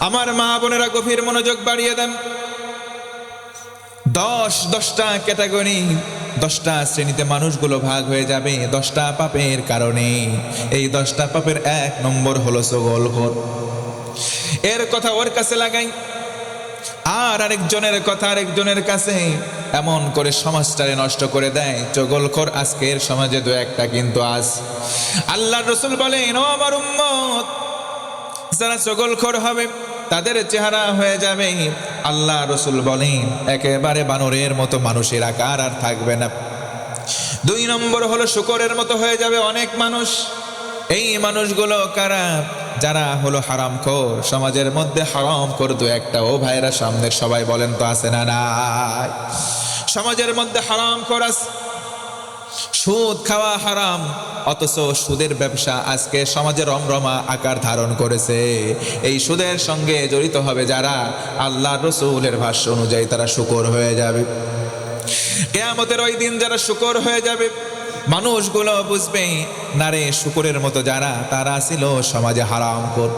আমার মা বোনেরা গভীর মনোযোগ বাড়িয়ে দেন। দশ, দশটা ক্যাটাগরি, দশটা শ্রেণীতে মানুষগুলো ভাগ হয়ে যাবে দশটা পাপের কারণে। এই দশটা পাপের এক নম্বর হলো সগল ঘর। এর কথা ওর কাছে লাগাই। আর আরেকজনের কথা আরেকজনের কাছে। এমন করে সমাজটারে নষ্ট করে দেয়। চগলখোর আজকের সমাজে দু একটা কিন্তু আজ। আল্লাহ রসুল বলেন, ও আমার উম্মত, যারা চগলখোর হবে তাদের চেহারা হয়ে যাবে। আল্লাহ রসুল বলেন, একেবারে বানরের মতো মানুষের আকার আর থাকবে না। দুই নম্বর হলো শুকরের মতো হয়ে যাবে অনেক মানুষ। এই মানুষগুলো কারা? যারা হলো হারাম খোর সমাজের মধ্যে হারাম কর দু একটা। ও ভাইরা সামনের সবাই বলেন তো আছে না নাই? সমাজের মধ্যে হারাম করাস সুদ খাওয়া হারাম, অথচ সুদের ব্যবসা আজকে সমাজে রমরমা আকার ধারণ করেছে। এই সুদের সঙ্গে জড়িত হবে যারা আল্লাহ রসুলের ভাষ্য অনুযায়ী তারা শুকর হয়ে যাবে। কেয়ামতের ওই দিন যারা শুকর হয়ে যাবে, মানুষগুলো বুঝবে না রে শুকরের মতো যারা, তারা ছিল সমাজে হারাম কর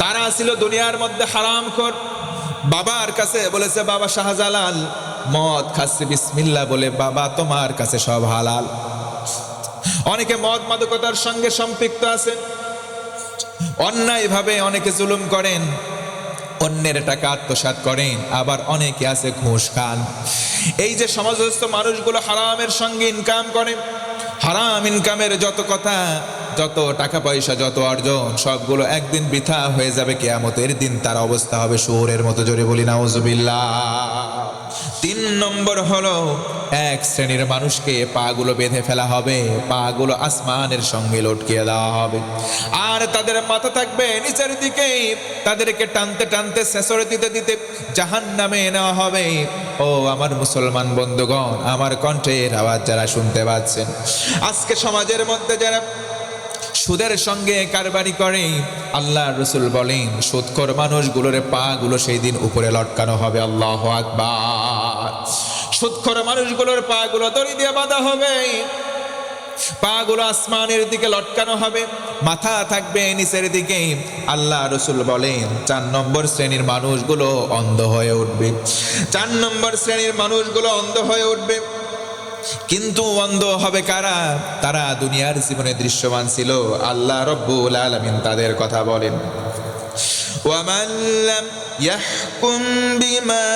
তারা ছিল দুনিয়ার মধ্যে হারাম কর বাবার কাছে বলেছে, বাবা শাহজালাল, মদ খাচ্ছে বিসমিল্লা বলে, বাবা তোমার কাছে সব হালাল। অনেকে মদ মাদকতার সঙ্গে সম্পৃক্ত আছে অন্যায়ভাবে অনেকে জুলুম করেন, অন্যের টাকা আত্মসাৎ করেন, আবার অনেকে আছে ঘুষ খান। এই যে সমাজস্থ মানুষগুলো হারামের সঙ্গে ইনকাম করে, হারাম ইনকামের যত কথা যত টাকা পয়সা, যত অর্জন, সবগুলো একদিন বৃথা হয়ে যাবে কেয়ামতের দিন। তার অবস্থা হবে শুয়োরের মতো, জোরে বলি, নাউজুবিল্লাহ। তিন নম্বর হলো, এক শ্রেণির মানুষকে পাগুলো বেঁধে ফেলা হবে, পাগুলো আসমানের সঙ্গে লটকিয়ে দেওয়া হবে। আর তাদের মাথা থাকবে নিচের দিকে, তাদেরকে টানতে টানতে শেষরে দিতে দিতে জাহান নামে নেওয়া হবে। ও আমার মুসলমান বন্ধুগণ, আমার কণ্ঠের আওয়াজ যারা শুনতে পাচ্ছেন। আজকে সমাজের মধ্যে যারা সুদের সঙ্গে কারবারি করে। আল্লাহ রসুল বলেন সুদখোর মানুষগুলোর পা গুলো সেই দিন উপরে লটকানো হবে। আল্লাহ আকবার। সুদখোর মানুষগুলোর পা গুলো দড়ি দিয়ে বাঁধা হবে। পা গুলো আসমানের দিকে লটকানো হবে। মাথা থাকবে নিচের দিকে। আল্লাহ রসুল বলেন, চার নম্বর শ্রেণির মানুষগুলো অন্ধ হয়ে উঠবে। চার নম্বর শ্রেণির মানুষগুলো অন্ধ হয়ে উঠবে। কিন্তু অন্ধ হবে কারা তারা দুনিয়ার জীবনে দৃশ্যমান ছিল আল্লাহ রব্বুল আলমিন তাদের কথা বলেন ومن لم يحكم بما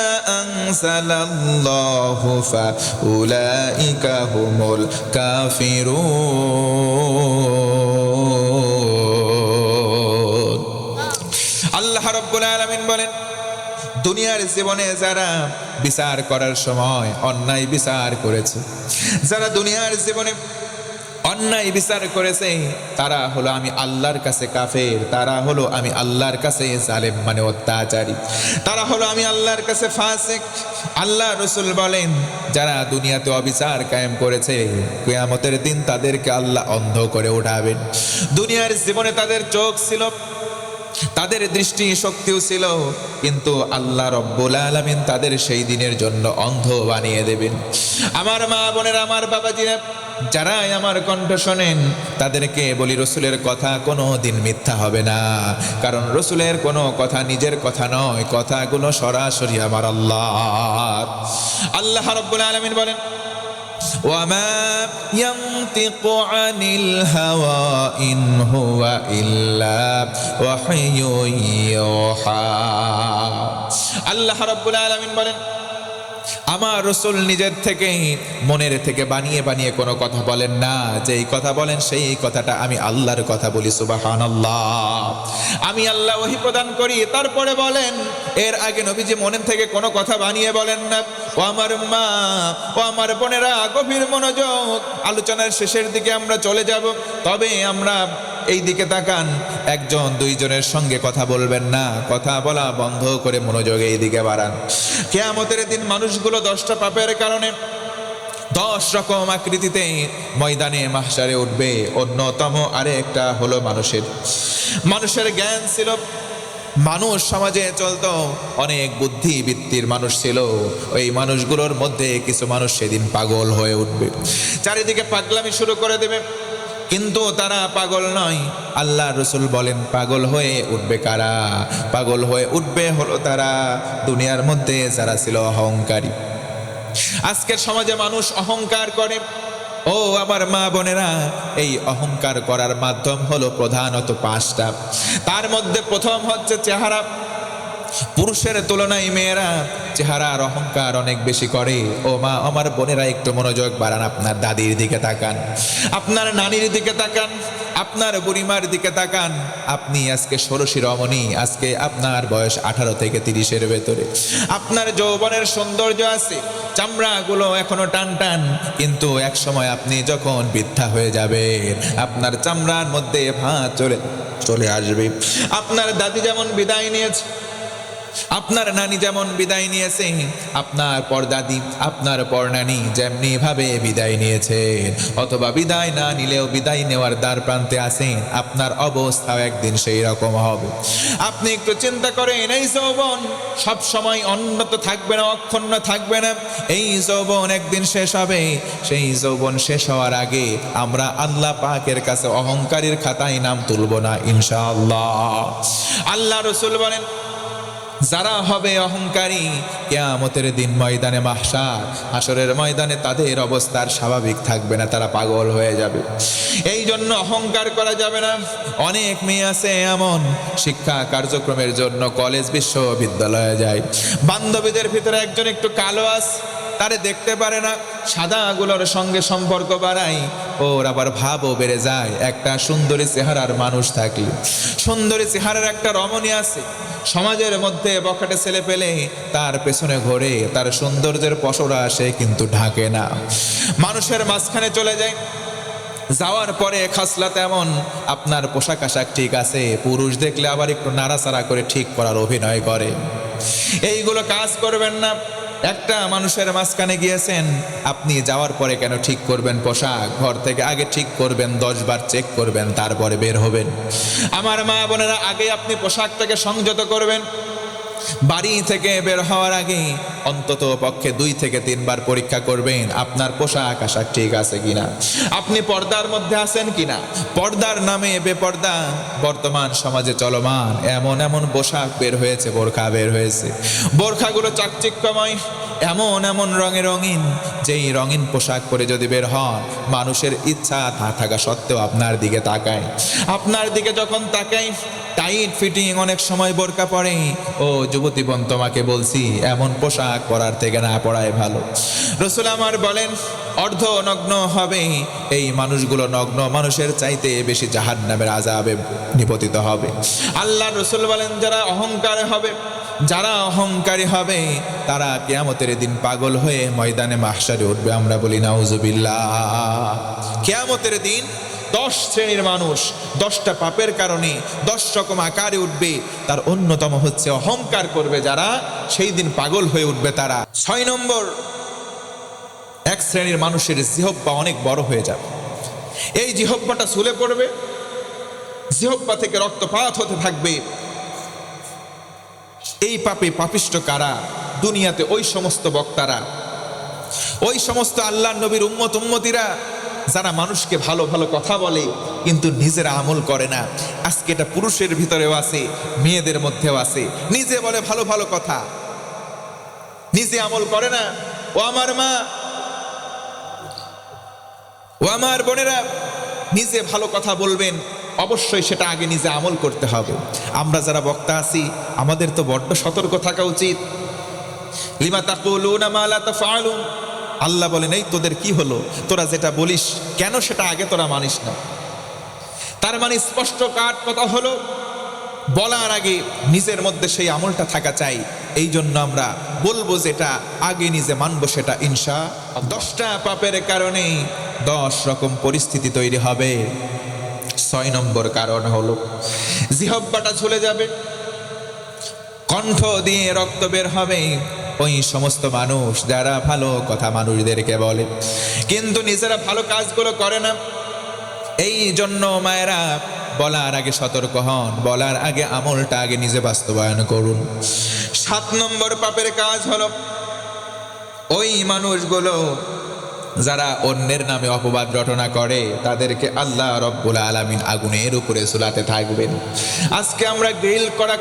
أنزل الله فأولئك هم الكافرون দুনিয়ার জীবনে যারা বিচার করার সময় অন্যায় বিচার করেছে, যারা দুনিয়ার জীবনে অন্যায় বিচার করেছে, তারা হলো আমি আল্লাহর কাছে কাফের, তারা হলো আমি আল্লাহর কাছে জালেম মানে অত্যাচারী, তারা হলো আমি আল্লাহর কাছে ফাসিক। আল্লাহ রসুল বলেন, যারা দুনিয়াতে অবিচার কায়েম করেছে, কেয়ামতের দিন তাদেরকে আল্লাহ অন্ধ করে উঠাবেন। দুনিয়ার জীবনে তাদের চোখ ছিল তাদের দৃষ্টি শক্তিও ছিল, কিন্তু আল্লাহ রব্বুল আলমিন তাদের সেই দিনের জন্য অন্ধ বানিয়ে দেবেন। আমার মা বোনের, আমার বাবা বাবাজিরা, যারাই আমার কণ্ঠ শোনেন, তাদেরকে বলি, রসুলের কথা কোনো দিন মিথ্যা হবে না। কারণ রসুলের কোনো কথা নিজের কথা নয়, কথাগুলো সরাসরি আমার আল্লাহ আল্লাহ রব্বুল আলমিন বলেন وما ينطق عن الهوى إن هو إلا وحي يوحى الله رب العالمين بلن আমার রসুল নিজের থেকে মনের থেকে বানিয়ে বানিয়ে কোনো কথা বলেন না। যেই কথা বলেন, সেই কথাটা আমি আল্লাহর কথা বলি সুবাহান আমি আল্লাহ ওহি প্রদান করি। তারপরে বলেন, এর আগে নবীজি মনের থেকে কোনো কথা বানিয়ে বলেন না। ও আমার মা, ও আমার বোনেরা, গভীর মনোযোগ। আলোচনার শেষের দিকে আমরা চলে যাব। তবে আমরা এই দিকে তাকান। একজন, দুইজনের সঙ্গে কথা বলবেন না। কথা বলা বন্ধ করে মনোযোগ এই দিকে বাড়ান। কেয়ামতের দিন মানুষগুলো দশটা পাপের কারণে দশ রকম আকৃতিতে ময়দানে মাহসারে উঠবে। অন্যতম আরেকটা হলো মানুষের। মানুষের জ্ঞান ছিল, মানুষ সমাজে চলত, অনেক বুদ্ধিবৃত্তির মানুষ ছিল। ওই মানুষগুলোর মধ্যে কিছু মানুষ সেদিন পাগল হয়ে উঠবে। চারিদিকে পাগলামি শুরু করে দেবে। কিন্তু তারা পাগল নয়। আল্লাহ রসুল বলেন, পাগল হয়ে উঠবে কারা? পাগল হয়ে উঠবে হলো তারা। দুনিয়ার মধ্যে যারা ছিল অহংকারী। আজকের সমাজে মানুষ অহংকার করে। ও আমার মা বোনেরা, এই অহংকার করার মাধ্যম হলো প্রধানত পাঁচটা। তার মধ্যে প্রথম হচ্ছে চেহারা। পুরুষের তুলনায় মেয়েরা চেহারার অহংকার অনেক বেশি করে। ও মা, আমার বোনেরা একটু মনোযোগ বাড়ান আপনার দাদির দিকে তাকান, আপনার নানির দিকে তাকান, আপনার বুড়িমার দিকে তাকান। আপনি আজকে ষোড়শী রমণী, আজকে আপনার বয়স আঠারো থেকে তিরিশের ভেতরে। আপনার যৌবনের সৌন্দর্য আছে, চামড়াগুলো এখনও টান টান, কিন্তু এক সময় আপনি যখন বৃদ্ধা হয়ে যাবেন, আপনার চামড়ার মধ্যে ভাঁ চলে চলে আসবে। আপনার দাদি যেমন বিদায় নিয়েছে আপনার নানি যেমন বিদায় নিয়েছে, আপনার পরদাদি, আপনার পরনানি যেমনি ভাবে বিদায় নিয়েছেন। অথবা বিদায় না নিলেও বিদায় নেওয়ার দ্বার প্রান্তে আছেন আপনার অবস্থাও একদিন সেই রকম হবে। আপনি একটু চিন্তা করেন, এই যৌবন সব সময় অন্যত থাকবে না, অক্ষুণ্ণ থাকবে না। এই যৌবন একদিন শেষ হবে, সেই যৌবন শেষ হওয়ার আগে আমরা আল্লাহ পাকের কাছে অহংকারীর খাতায় নাম তুলব না, ইনশাআল্লাহ। আল্লাহ রসুল বলেন যারা হবে অহংকারী, কেয়ামতের দিন ময়দানে মাসা আসরের ময়দানে তাদের অবস্থার স্বাভাবিক থাকবে না, তারা পাগল হয়ে যাবে। এই জন্য অহংকার করা যাবে না। অনেক মেয়ে আছে এমন, শিক্ষা কার্যক্রমের জন্য কলেজ, বিশ্ববিদ্যালয়ে যায়। বান্ধবীদের ভিতরে একজন একটু কালো আস তারে দেখতে পারে না। সাদা সাদাগুলোর সঙ্গে সম্পর্ক বাড়াই ওর আবার ভাবও বেড়ে যায়, একটা সুন্দরী চেহারার মানুষ থাকলে। সুন্দরী চেহারার একটা রমণী আছে। সমাজের মধ্যে বখাটে ছেলে পেলে তার পেছনে ঘোরে, তার সৌন্দর্যের পশরা আসে কিন্তু ঢাকে না। মানুষের মাঝখানে চলে যায়। যাওয়ার পরে খাসলা তেমন, আপনার পোশাক আশাক ঠিক আছে, পুরুষ দেখলে আবার একটু নাড়াচাড়া করে ঠিক করার অভিনয় করে। এইগুলো কাজ করবেন না। একটা মানুষের মাঝখানে গিয়েছেন, আপনি যাওয়ার পরে কেন ঠিক করবেন পোশাক? ঘর থেকে আগে ঠিক করবেন দশ বার চেক করবেন, তারপরে বের হবেন। আমার মা বোনেরা, আগে আপনি পোশাকটাকে সংযত করবেন বাড়ি থেকে বের হওয়ার আগে অন্তত পক্ষে দুই থেকে তিনবার পরীক্ষা করবেন, আপনার পোশাক আশাক ঠিক আছে কিনা? আপনি পর্দার মধ্যে আছেন কিনা? পর্দার নামে বেপর্দা, বর্তমান সমাজে চলমান, এমন এমন পোশাক বের হয়েছে, বোরখা বের হয়েছে। বোরখাগুলো চাকচিক্যময়, এমন এমন রঙে রঙিন, যেই রঙিন পোশাক পরে যদি বের হন, মানুষের ইচ্ছা না থাকা সত্ত্বেও আপনার দিকে তাকায়। আপনার দিকে যখন তাকায়, টাইট ফিটিং অনেক সময় বোরকা পরে, ও যুবতী বোন, তোমাকে বলছি, এমন পোশাক পরার থেকে না পরাই ভালো। রসুল আমার বলেন, অর্ধ নগ্ন হবে এই মানুষগুলো নগ্ন মানুষের চাইতে বেশি জাহান নামের আজাবে নিপতিত হবে। আল্লাহ রসুল বলেন, যারা অহংকার হবে, যারা অহংকারী হবে, তারা কেয়ামতের দিন পাগল হয়ে ময়দানে মাহসারে উঠবে। আমরা বলি, নাউজুবিল্লাহ। কেয়ামতের দিন দশ শ্রেণির মানুষ, দশটা পাপের কারণে দশ রকম আকারে উঠবে, তার অন্যতম হচ্ছে অহংকার করবে যারা, সেই দিন পাগল হয়ে উঠবে তারা। ছয় নম্বর, এক শ্রেণির মানুষের জিহব্বা অনেক বড় হয়ে যাবে। এই জিহব্বাটা চুলে পড়বে, জিহব্বা থেকে রক্তপাত হতে থাকবে। এই পাপে পাপিষ্ট কারা? দুনিয়াতে ওই সমস্ত বক্তারা, ওই সমস্ত আল্লাহ নবীর উম্মত উম্মতিরা যারা মানুষকে ভালো ভালো কথা বলে, কিন্তু নিজেরা আমল করে না। আজকে এটা পুরুষের ভিতরেও আছে, মেয়েদের মধ্যেও আছে। নিজে বলে ভালো ভালো কথা। নিজে আমল করে না। ও আমার মা। ও আমার বোনেরা, নিজে ভালো কথা বলবেন, অবশ্যই সেটা আগে নিজে আমল করতে হবে। আমরা যারা বক্তা আছি, আমাদের তো বড্ড সতর্ক থাকা উচিত। লিমা তাকুলুনা আল্লাহ বলেন, এই তোদের কি হলো? তোরা যেটা বলিস, কেন সেটা আগে তোরা মানিস না? তার মানে স্পষ্ট কাট কথা হলো, বলার আগে নিজের মধ্যে সেই আমলটা থাকা চাই। এই জন্য আমরা বলব যেটা আগে নিজে মানবো সেটা ইনশা দশটা পাপের কারণে দশ রকম পরিস্থিতি তৈরি হবে। ছয় নম্বর কারণ হলো, জিহব্বাটা চলে যাবে, কণ্ঠ দিয়ে রক্ত বের হবে ওই সমস্ত মানুষ যারা ভালো কথা মানুষদেরকে বলে, কিন্তু নিজেরা ভালো কাজগুলো করে না। এই জন্য মায়েরা বলার আগে সতর্ক হন, বলার আগে আমলটা আগে নিজে বাস্তবায়ন করুন। সাত নম্বর পাপের কাজ হলো, ওই মানুষগুলো যারা অন্যের নামে অপবাদ রটনা করে, তাদেরকে আল্লাহ রব্বুল আলমিন আগুনের উপরে ঝুলাতে থাকবেন। আজকে আমরা গ্রিল করা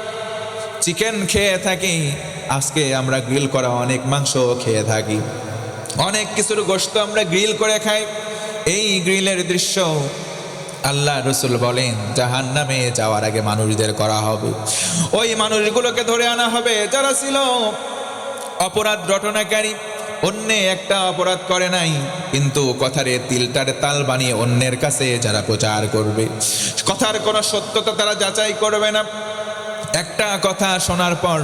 চিকেন খেয়ে থাকি। আজকে আমরা গ্রিল করা অনেক মাংস খেয়ে থাকি। অনেক কিছুর গোস্ত আমরা গ্রিল করে খাই। এই গ্রিলের দৃশ্য আল্লাহ রসুল বলেন জাহান নামে যাওয়ার আগে মানুষদের করা হবে। ওই মানুষগুলোকে ধরে আনা হবে। যারা ছিল অপরাধ রটনাকারী, অন্যে একটা অপরাধ করে নাই। কিন্তু কথারে তিলটার তাল বানিয়ে অন্যের কাছে যারা প্রচার করবে, কথার কোনো সত্যতা তারা যাচাই করবে না। একটা কথা শোনার পর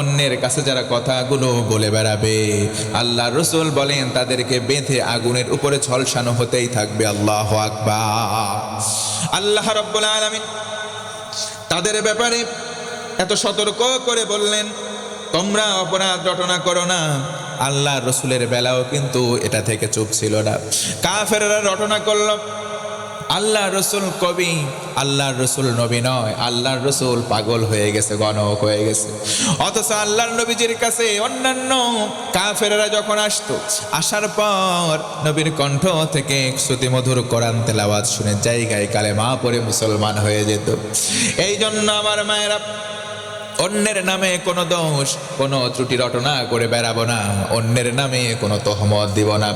অন্যের কাছে যারা কথাগুলো বলে বেড়াবে আল্লাহ রসুল বলেন, তাদেরকে বেঁধে আগুনের উপরে ঝলসানো হতেই থাকবে, আল্লাহ আকবার। আল্লাহ রব্বুল আলমিন তাদের ব্যাপারে এত সতর্ক করে বললেন, তোমরা অপরাধ রটনা করো না আল্লাহ রসুলের বেলাও কিন্তু এটা থেকে চুপ ছিল না। কাফেররা রটনা করল আল্লাহ রসুল কবি, আল্লাহর রসুল নবী নয়, আল্লাহর রসুল পাগল হয়ে গেছে, গণক হয়ে গেছে। অথচ আল্লাহর নবীজির কাছে অন্যান্য কাফেরা যখন আসতো, আসার পর নবীর কণ্ঠ থেকে শ্রুতিমধুর কোরআন তেলাওয়াত শুনে জায়গায় কালে মা পরে মুসলমান হয়ে যেত। এই জন্য আমার মায়েরা অন্যের নামে কোনো দোষ, কোনো ত্রুটি রটনা করে বেড়াবো না। অন্যের নামে কোনো তহমত দিব না।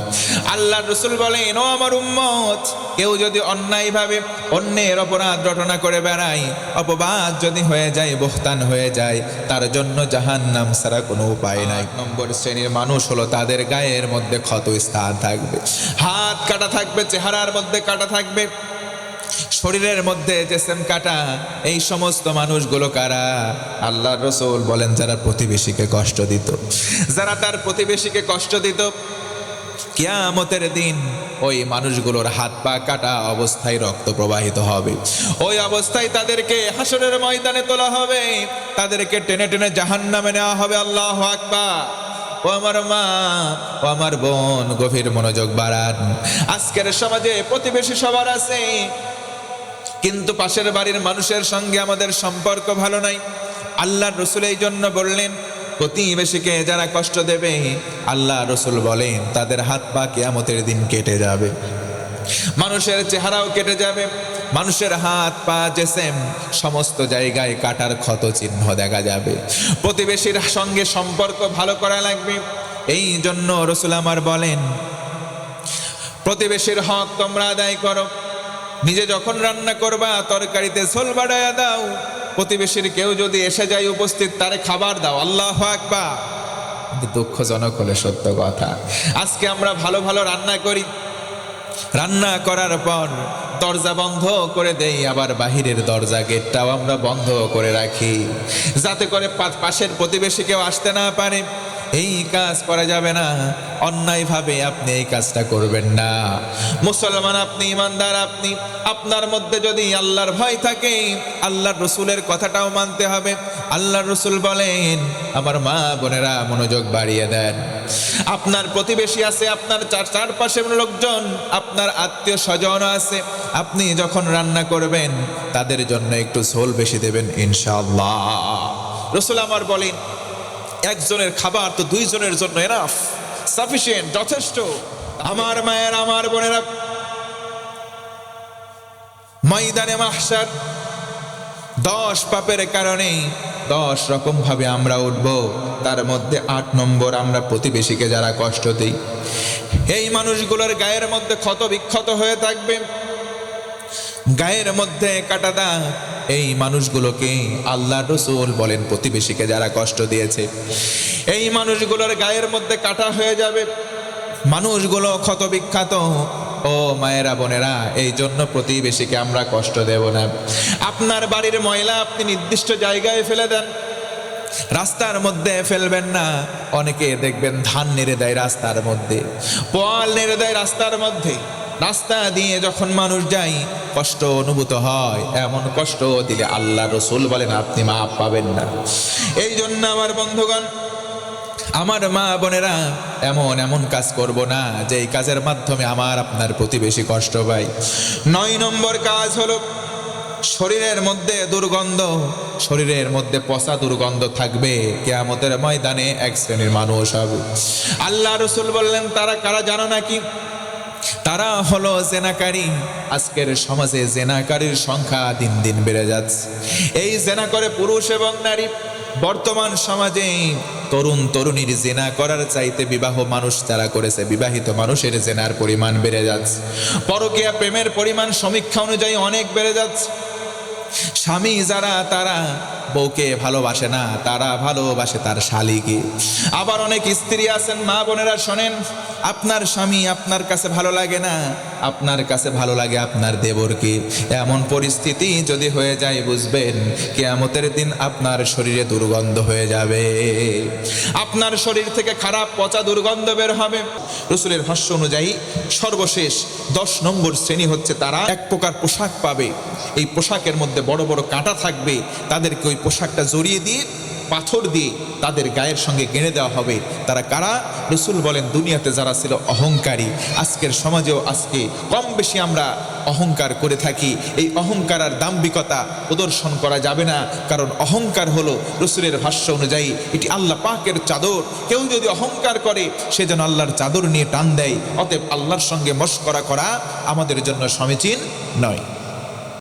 আল্লাহ রসুল বলেন, ও আমার উম্মত, কেউ যদি অন্যায়ভাবে অন্যের অপরাধ রটনা করে বেড়ায়, অপবাদ যদি হয়ে যায়, বহতান হয়ে যায়, তার জন্য জাহান নাম ছাড়া কোনো উপায় নাই। নম্বর শ্রেণির মানুষ হলো তাদের গায়ের মধ্যে ক্ষত স্থান থাকবে। হাত কাটা থাকবে, চেহারার মধ্যে কাটা থাকবে। শরীরের মধ্যে জেসেম কাটা, এই সমস্ত মানুষগুলো কারা? আল্লাহ রসুল বলেন, যারা প্রতিবেশীকে কষ্ট দিত। যারা তার প্রতিবেশীকে কষ্ট দিত, কেয়ামতের দিন ওই মানুষগুলোর হাত পা কাটা অবস্থায় রক্ত প্রবাহিত হবে। ওই অবস্থায় তাদেরকে হাসরের ময়দানে তোলা হবে। তাদেরকে টেনে টেনে জাহান নামে নেওয়া হবে, আল্লাহ আকবার। ও আমার মা, ও আমার বোন, গভীর মনোযোগ বাড়ান। আজকের সমাজে প্রতিবেশী সবার আছে। কিন্তু পাশের বাড়ির মানুষের সঙ্গে আমাদের সম্পর্ক ভালো নাই। আল্লাহ রসুল এই জন্য বললেন, প্রতিবেশীকে যারা কষ্ট দেবে, আল্লাহ রসুল বলেন, তাদের হাত পা কেয়ামতের দিন কেটে যাবে। মানুষের চেহারাও কেটে যাবে। মানুষের হাত পা জেসেম সমস্ত জায়গায় কাটার ক্ষত চিহ্ন দেখা যাবে। প্রতিবেশীর সঙ্গে সম্পর্ক ভালো করা লাগবে। এই জন্য রসুল আমার বলেন, প্রতিবেশীর হক তোমরা আদায় করো। নিজে যখন রান্না করবা, তরকারিতে ঝোল বাড়াইয়া দাও। প্রতিবেশীর কেউ যদি এসে যায় উপস্থিত, তারে খাবার দাও। আল্লাহ আকবা দুঃখজনক হলে সত্য কথা। আজকে আমরা ভালো ভালো রান্না করি। রান্না করার পর দরজা বন্ধ করে দেই, আবার বাহিরের দরজা গেটটাও আমরা বন্ধ করে রাখি। যাতে করে পাশের প্রতিবেশী কেউ আসতে না পারে। এই কাজ করা যাবে না। অন্যায়ভাবে আপনি এই কাজটা করবেন না। মুসলমান আপনি, ইমানদার আপনি, আপনার মধ্যে যদি আল্লাহর ভয় থাকে, আল্লাহর রসুলের কথাটাও মানতে হবে। আল্লাহর রসুল বলেন, আমার মা বোনেরা মনোযোগ বাড়িয়ে দেন। আপনার প্রতিবেশী আছে, আপনার চার, চারপাশের লোকজন, আপনার আত্মীয় স্বজন আছে। আপনি যখন রান্না করবেন, তাদের জন্য একটু ঝোল বেশি দেবেন ইনশাল্লাহ রসুল আমার বলেন একজনের খাবার তো দুইজনের জন্য এনাফ। সাফিসিয়েন্ট যথেষ্ট। আমার মায়ের, আমার বোনেরা। ময়দানে মাহসার দশ পাপের কারণে দশ রকম ভাবে আমরা উঠব। তার মধ্যে আট নম্বর আমরা প্রতিবেশীকে যারা কষ্ট দিই। এই মানুষগুলোর গায়ের মধ্যে ক্ষত বিক্ষত হয়ে থাকবে। গায়ের মধ্যে কাটা দাগ এই মানুষগুলোকে আল্লাহ রসুল বলেন প্রতিবেশীকে যারা কষ্ট দিয়েছে। এই মানুষগুলোর গায়ের মধ্যে কাটা হয়ে যাবে। মানুষগুলো ক্ষত বিখ্যাত ও মায়েরা বোনেরা, এই জন্য প্রতিবেশীকে আমরা কষ্ট দেব না। আপনার বাড়ির ময়লা আপনি নির্দিষ্ট জায়গায় ফেলে দেন। রাস্তার মধ্যে ফেলবেন না। অনেকে দেখবেন ধান নেড়ে দেয় রাস্তার মধ্যে পল নেড়ে দেয় রাস্তার মধ্যে। রাস্তা দিয়ে যখন মানুষ যায়, কষ্ট অনুভূত হয়। এমন কষ্ট দিলে আল্লাহ রসুল বলেন, আপনি মাপ পাবেন না। এই জন্য আমার বন্ধুগণ, আমার মা বোনেরা, এমন এমন কাজ করব না যে এই কাজের মাধ্যমে আমার আপনার প্রতিবেশী কষ্ট পায়। নয় নম্বর কাজ হলো, শরীরের মধ্যে দুর্গন্ধ, শরীরের মধ্যে পচা দুর্গন্ধ থাকবে। কেয়ামতের ময়দানে এক শ্রেণির মানুষ হবে। আল্লাহ রসুল বললেন, তারা কারা জানো নাকি? তারা হলো জেনাকারী। আজকের সমাজে জেনাকারীর সংখ্যা দিন দিন বেড়ে যাচ্ছে। এই জেনা করে পুরুষ এবং নারী, বর্তমান সমাজে তরুণ তরুণীর জেনা করার চাইতে বিবাহ মানুষ যারা করেছে, বিবাহিত মানুষের জেনার পরিমাণ বেড়ে যাচ্ছে। পরকীয়া প্রেমের পরিমাণ সমীক্ষা অনুযায়ী অনেক বেড়ে যাচ্ছে। স্বামী যারা, তারা বউকে ভালোবাসে না, তারা ভালোবাসে তার শালিকে। আবার অনেক স্ত্রী আছেন, মা বোনেরা শোনেন, আপনার স্বামী আপনার কাছে ভালো লাগে না, আপনার কাছে ভালো লাগে আপনার দেবরকে। এমন পরিস্থিতি যদি হয়ে যায়, বুঝবেন, কেয়ামতের দিন আপনার শরীরে দুর্গন্ধ হয়ে যাবে। আপনার শরীর থেকে খারাপ, পচা দুর্গন্ধ বের হবে। রসুলের ভাষ্য অনুযায়ী, সর্বশেষ দশ নম্বর শ্রেণি হচ্ছে তারা এক প্রকার পোশাক পাবে। এই পোশাকের মধ্যে বড় বড় কাঁটা থাকবে, তাদেরকে ওই পোশাকটা জড়িয়ে দিয়ে, পাথর দিয়ে তাদের গায়ের সঙ্গে গেড়ে দেওয়া হবে। তারা কারা? রসুল বলেন, দুনিয়াতে যারা ছিল অহংকারী, আজকের সমাজেও আজকে কম বেশি আমরা অহংকার করে থাকি। এই অহংকার আর দাম্ভিকতা প্রদর্শন করা যাবে না, কারণ অহংকার হলো রসুলের ভাষ্য অনুযায়ী, এটি আল্লাহ পাকের চাদর। কেউ যদি অহংকার করে, সে যেন আল্লাহর চাদর নিয়ে টান দেয়। অতএব আল্লাহর সঙ্গে মস্করা করা আমাদের জন্য সমীচীন নয়।